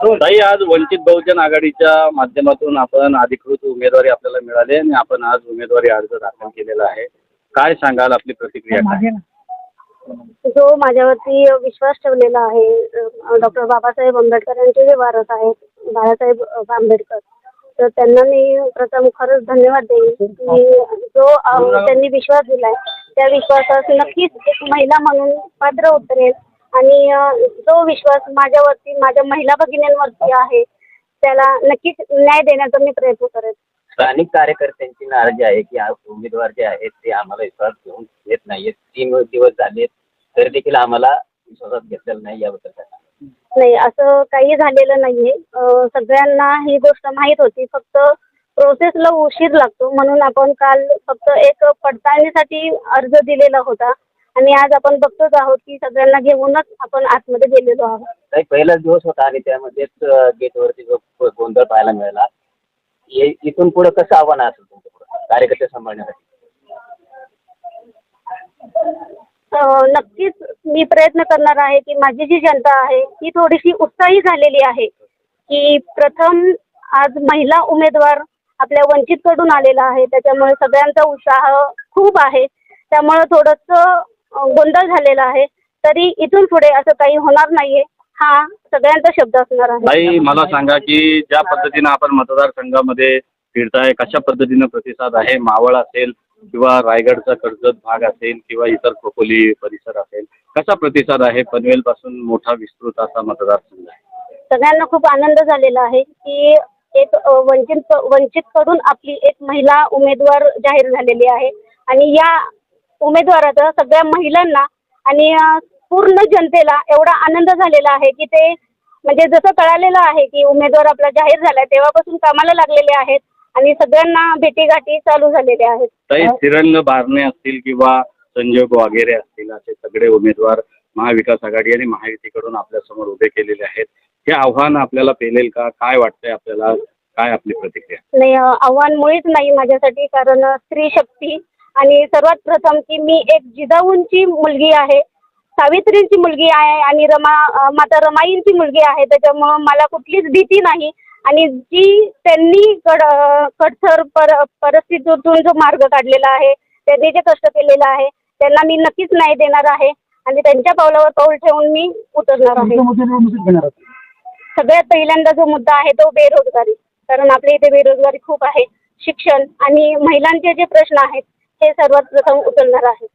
ताई आज वंचित बहुजन आघाडीच्या माध्यमातून आपण अधिकृत उमेदवारी आपल्याला मिळाली आणि आपण आज उमेदवारी अर्ज दाखल केलेला आहे. काय सांगाल आपली प्रतिक्रिया काय? जो माझ्यावरती विश्वास ठेवलेला आहे डॉक्टर बाबासाहेब आंबेडकरांचे जे वारस आहेत बाळासाहेब आंबेडकर तर त्यांना मी प्रथम खरंच धन्यवाद देईन की जो त्यांनी विश्वास दिलाय त्या विश्वासास नक्कीच एक महिला म्हणून पात्र उतरेल. आणि जो विश्वास माझ्यावरती माझ्या महिला भगिनींवरती आहे त्याला नक्कीच न्याय देण्याचा मी प्रयत्न करेन. स्थानिक कार्यकर्त्यांची नाराजी आहे की आज उमेदवार जे आहेत ते आम्हाला विश्वास घेऊन घेत नाहीयेत. तीन दिवस झालेत तर देखील आम्हाला विश्वासात घेतलेलं नाही याबद्दल काय सांगाल? नाही असं काही झालेलं नाहीये. अं, सगळ्यांना ही गोष्ट माहीत होती. फक्त प्रोसेसला उशीर लागतो. म्हणून आपण काल फक्त एक पडताळणीसाठी अर्ज दिलेला होता. आणि आज आपण बघतोच आहोत की सगळ्यांना घेऊनच आपण आतमध्ये गेलेलो आहोत. पहिलाच दिवस होता आणि त्यामध्येच गेटवरती जो गोंधळ पाहायला मिळाला. हे इथून पुढे कसं आव्हान असेल तुमच्या पुढं? कार्यकर्ते सांभाळण्यासाठी. अं, नक्कीच मी प्रयत्न करणार आहे की माझी जी जनता आहे ती थोडीशी उत्साही झालेली आहे की प्रथम आज महिला उमेदवार आपल्या वंचितकडून आलेला आहे. त्याच्यामुळे सगळ्यांचा उत्साह खूप आहे. त्यामुळं थोडंसं गोंधळ झालेला आहे तरी इथून पुढे असं काही होणार नाहीये. हा सगळ्यांचा शब्द असणार आहे. ताई मला सांगा की ज्या पद्धतीनं आपण मतदारसंघामध्ये फिरताय कशा पद्धतीनं प्रतिसाद आहे? मावळ असेल किंवा रायगडचा कर्जत भाग असेल किंवा इतर खोपोली परिसर असेल कसा प्रतिसाद आहे? पनवेलपासून मोठा विस्तृत असा मतदारसंघ आहे. सगळ्यांना खूप आनंद झालेला आहे की एक वंचित वंचितकडून आपली एक महिला उमेदवार जाहीर झालेली आहे. आणि या उमेदवाराचा सगळ्या महिलांना आणि पूर्ण जनतेला एवढा आनंद झालेला आहे की ते म्हणजे जसं कळालेलं आहे की उमेदवार आपला जाहीर झाला तेव्हापासून कामाला लागलेले आहेत आणि सगळ्यांना भेटीगाठी चालू झालेल्या आहेत. तिरंग बारणे असतील किंवा संजोग वगैरे असतील असे सगळे उमेदवार महाविकास आघाडी आणि महायुतीकडून आपल्यासमोर उभे केलेले आहेत. हे आव्हान आपल्याला पेलेल का? काय वाटतंय आपल्याला? काय आपली प्रतिक्रिया? नाही आव्हान मुळीच नाही माझ्यासाठी कारण स्त्री शक्ती आणि सर्वात प्रथम की मी एक जिजाऊंची मुलगी आहे सावित्रींची मुलगी आहे आणि रमा माता रमाईंची मुलगी आहे. त्याच्यामुळं मला कुठलीच भीती नाही आणि जी त्यांनी कड कठोर पर परिस्थितीतून जो मार्ग काढलेला आहे त्यांनी जे कष्ट केलेलं आहे त्यांना मी नक्कीच न्याय देणार आहे आणि त्यांच्या पावलावर पाऊल ठेवून मी उतरणार आहे? सगळ्यात पहिल्यांदा जो मुद्दा आहे तो बेरोजगारी कारण आपल्या इथे बेरोजगारी खूप आहे. शिक्षण आणि महिलांचे जे प्रश्न आहेत हे सर्वात प्रथम उचलणार आहे.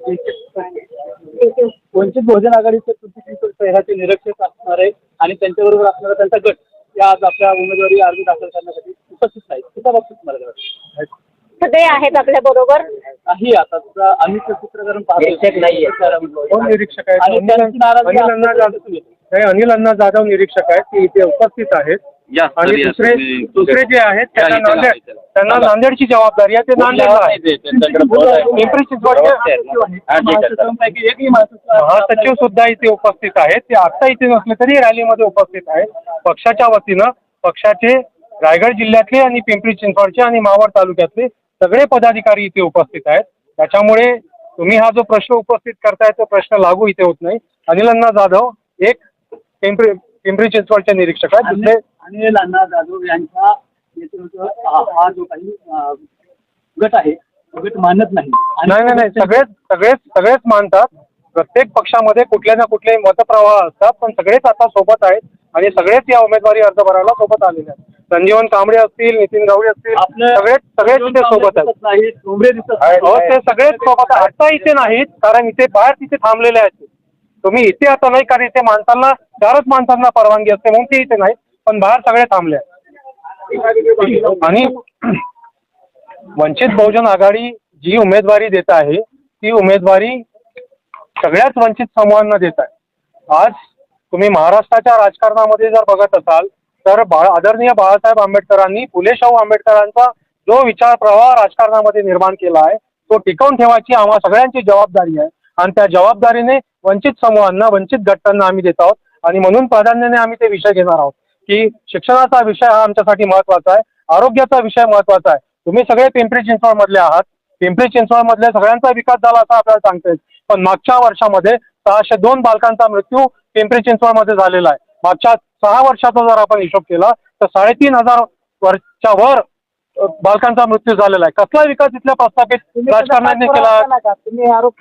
थँक्यू वंचित बहुजन आघाडीचे कृती शहराचे निरीक्षक असणार आहे आणि त्यांच्याबरोबर असणारा त्यांचा गट या आज आपल्या उमेदवारी अर्ज दाखल करण्यासाठी उपस्थित आहेत. त्या बाबतीत मला? सगळे आहेत आपल्या बरोबर. काही आता तुझा आम्ही ते चित्रकरण निरीक्षक नाहीये. कोण निरीक्षक आहेत आणि त्यांची नाराजी. हे अनिल अण्णा जाधव निरीक्षक आहेत ते इथे उपस्थित आहेत. या आणि दुसरे तुम्ही- दुसरे जे आहेत त्यांना नांदेड. त्यांना नांदेडची जबाबदारी आहे ते नांदेडला नाही आहे. ते, त्यांच्याकडे बोर्ड आहे. पिंपरी चिंचवडचे हा, ठीक आहे, महासचिवांपैकी एकही महासचिव महासचिव सुद्धा इथे उपस्थित आहेत. ते आता इथे नसले तरी रॅलीमध्ये उपस्थित आहेत. पक्षाच्या वतीनं पक्षाचे रायगड जिल्ह्यातले आणि पिंपरी चिंचवडचे आणि मावळ तालुक्यातले सगळे पदाधिकारी इथे उपस्थित आहेत. त्याच्यामुळे तुम्ही हा जो प्रश्न उपस्थित करताय तो प्रश्न लागू इथे होत नाही. अनिल अण्णा जाधव एक पिंपरी पिंपरी चिंचवडचे निरीक्षक आहेत. दुसरे आणि अण्णा जाधव यांच्या नेतृत्व हा हा जो काही अं, गट आहे तो गट मानत नाही. नाही नाही नाही. सगळेच सगळेच सगळेच मानतात. प्रत्येक पक्षामध्ये कुठले ना कुठले मतप्रवाह असतात पण सगळेच आता सोबत आहेत आणि सगळेच या उमेदवारी अर्ज भरायला सोबत आलेले आहेत. संजीवन कांबळे असतील नितीन गावडे असतील आपलं सगळेच सगळेच इथे सोबत आहेत. दिसत नाहीत डोंबरे दिसत अहो नाहीत. ते सगळेच सोबत आहेत. आता इथे नाहीत कारण इथे बाहेर तिथे थांबलेले आहेत. तुम्ही इथे आता नाही कारण इथे माणसांना चारच माणसांना परवानगी असते म्हणून ते इथे नाहीत. पण बाहेर सगळे थांबले. आणि वंचित बहुजन आघाडी जी उमेदवारी देत आहे ती उमेदवारी सगळ्याच वंचित समूहांना देत आहे. आज तुम्ही महाराष्ट्राच्या राजकारणामध्ये जर बघत असाल तर बाळ आदरणीय बाळासाहेब आंबेडकरांनी फुले शाहू आंबेडकरांचा जो विचार प्रवाह राजकारणामध्ये निर्माण केला आहे तो टिकवून ठेवायची आम्हा सगळ्यांची जबाबदारी आहे. आणि त्या जबाबदारीने वंचित समूहांना वंचित गटांना आम्ही देत आहोत. आणि म्हणून प्राधान्याने आम्ही ते विषय घेणार आहोत. की शिक्षणाचा विषय हा आमच्यासाठी महत्त्वाचा आहे आरोग्याचा विषय महत्त्वाचा आहे. तुम्ही सगळे पिंपरी चिंचवडमधले आहात. पिंपरी चिंचवडमधल्या सगळ्यांचा विकास झाला असं आपल्याला सांगता येईल. पण मागच्या वर्षामध्ये सहाशे दोन बालकांचा मृत्यू पिंपरी चिंचवडमध्ये झालेला आहे. मागच्या सहा वर्षाचा जर आपण हिशोब केला तर साडेतीन हजार वर्षच्या वर बालकांचा मृत्यू झालेला आहे. कसला विकास इथल्या प्रस्थापित राजकारणाने केला?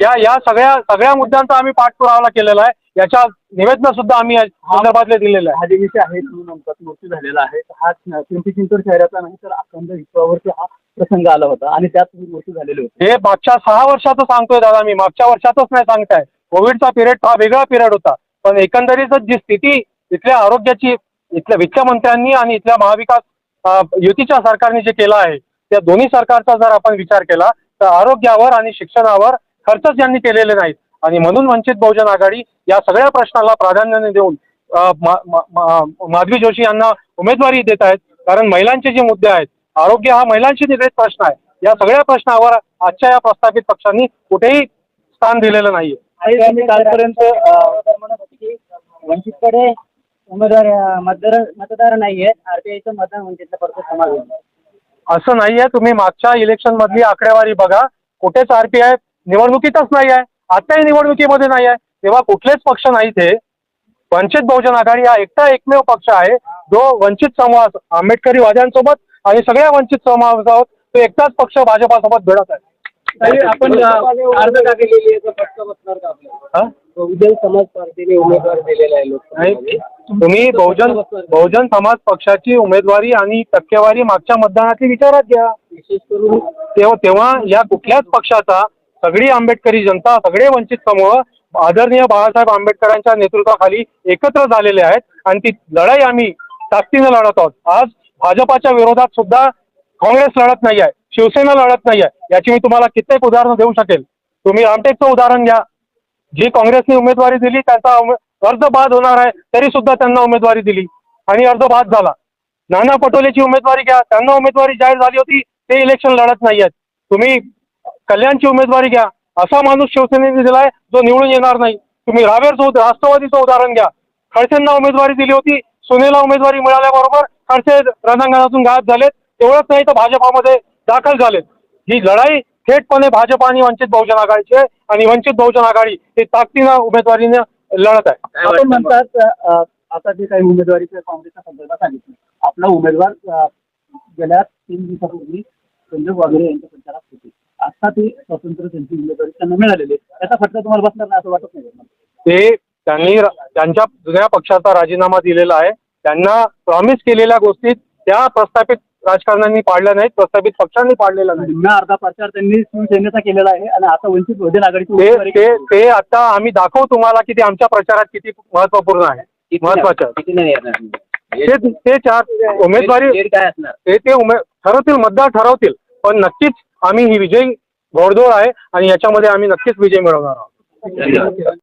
या या सगळ्या सगळ्या मुद्द्यांचा आम्ही पाठपुरावा केलेला आहे. याच्या निवेदन सुद्धा आम्ही या संदर्भातले दिलेले आहे. हा जे विषय आहे तुम्ही म्हणतात मृत्यू झालेला आहे. हा पिंपरी चिंचवड शहराचा नाही तर अखंड विश्वावरती हा प्रसंग आला होता आणि त्यात तुम्ही मृत्यू झालेले होते. हे मागच्या सहा वर्षाचं सांगतोय दादा मी. मागच्या वर्षातच नाही सांगताय. कोविडचा पिरियड हा वेगळा पिरियड होता. पण एकंदरीतच जी स्थिती इथल्या आरोग्याची इथल्या वित्तमंत्र्यांनी आणि इथल्या महाविकास युतीच्या सरकारने जे केलं आहे त्या दोन्ही सरकारचा जर आपण विचार केला तर आरोग्यावर आणि शिक्षणावर खर्चच यांनी केलेले नाहीत. आणि म्हणून वंचित बहुजन आघाडी या सगळ्या प्रश्नाला प्राधान्याने देऊन माधवी जोशी यांना उमेदवारी देत आहेत. कारण महिलांचे जे मुद्दे आहेत आरोग्य हा महिलांशी निगडीत प्रश्न आहे. या सगळ्या प्रश्नावर आजच्या या प्रस्थापित पक्षांनी कुठेही स्थान दिलेलं नाहीये. कालपर्यंत वंचितकडे उमेदवार मतदार मतदार नाही आहेत आरटीआयचं मतदान वंचितला फक्त समाज. असं नाहीये. तुम्ही मागच्या इलेक्शन मधली आकडेवारी बघा. कुठेच आरपीआय निवडणुकीतच नाही आहे आताही निवडणुकीमध्ये नाही आहे. तेव्हा कुठलेच पक्ष नाहीत हे. वंचित बहुजन आघाडी हा एकटा एकमेव पक्ष आहे. जो वंचित समाज आंबेडकरी वाद्यांसोबत आणि सगळ्या वंचित समाजासोबत तो एकटाच पक्ष भाजपासोबत भिडत आहे. आपण अर्ज का केलेली? बहुजन समाज पार्टीने उमेदवार दिलेला आहे नाही तुम्ही बहुजन बहुजन समाज पक्षाची उमेदवारी आणि टक्केवारी मागच्या मतदानातली विचारात घ्या. विशेष करून तेव्हा तेव्हा या कुठल्याच पक्षाचा सगळी आंबेडकरी जनता सगळे वंचित समूह आदरणीय बाळासाहेब आंबेडकरांच्या नेतृत्वाखाली एकत्र झालेले आहेत आणि ती लढाई आम्ही ताकदीनं लढत आहोत. आज भाजपाच्या विरोधात सुद्धा काँग्रेस लढत नाही आहे शिवसेना लढत नाही आहे याची मी तुम्हाला कित्येक उदाहरणं देऊ शकेल. तुम्ही रामटेकचं उदाहरण घ्या. जी काँग्रेसने उमेदवारी दिली त्यांचा उमे- अर्ज बाद होणार आहे तरी सुद्धा त्यांना उमेदवारी दिली आणि अर्ज बाद झाला. नाना पटोलेची उमेदवारी घ्या. त्यांना उमेदवारी जाहीर झाली होती ते इलेक्शन लढत नाही आहेत तुम्ही कल्याणची उमेदवारी घ्या. असा माणूस शिवसेनेने दिलाय जो निवडून येणार नाही. तुम्ही रावेरचं राष्ट्रवादीचं उदाहरण घ्या. खडसेंना उमेदवारी दिली होती सुनेला उमेदवारी मिळाल्याबरोबर खडसे रणांगणातून गायब झालेत. एवढंच नाही तर भाजपामध्ये दाखल झालेत. ही लढाई थेटपणे भाजप आणि वंचित बहुजन आघाडीची आहे आणि वंचित बहुजन आघाडी ही ताकदीनं उमेदवारीनं लढत आहे. आपण? म्हणतात आता जे काही उमेदवारीच्या काँग्रेसच्या संदर्भात सांगितलं. आपला उमेदवार गेल्या तीन दिवसापूर्वी संजय वागरे यांच्या प्रचारात होते. आता ते स्वतंत्र त्यांची उमेदवारी त्यांना मिळालेली आहे त्याचा फटका तुम्हाला बसणार नाही असं वाटत नाही? ते त्यांनी त्यांच्या जुन्या पक्षाचा राजीनामा दिलेला आहे. त्यांना प्रॉमिस केलेल्या गोष्टी त्या प्रस्थापित राजकारण्यांनी पाडल्या नाहीत प्रस्थापित पक्षांनी पाडलेल्या नाही निम्म्या अर्धा प्रचार त्यांनी शिवसेनेचा केलेला आहे आणि आता वंचित बहुजन आघाडीची ते आता आम्ही दाखवू तुम्हाला की ते आमच्या प्रचारात किती महत्त्वपूर्ण आहे. किती महत्वाचं ते ते चार उमेदवारी Date काय असणार? ते ते उमे ठरवतील मतदार ठरवतील. पण नक्कीच आम्ही ही विजयी घोडदौड आहे आणि याच्यामध्ये आम्ही नक्कीच विजय मिळवणार आहोत.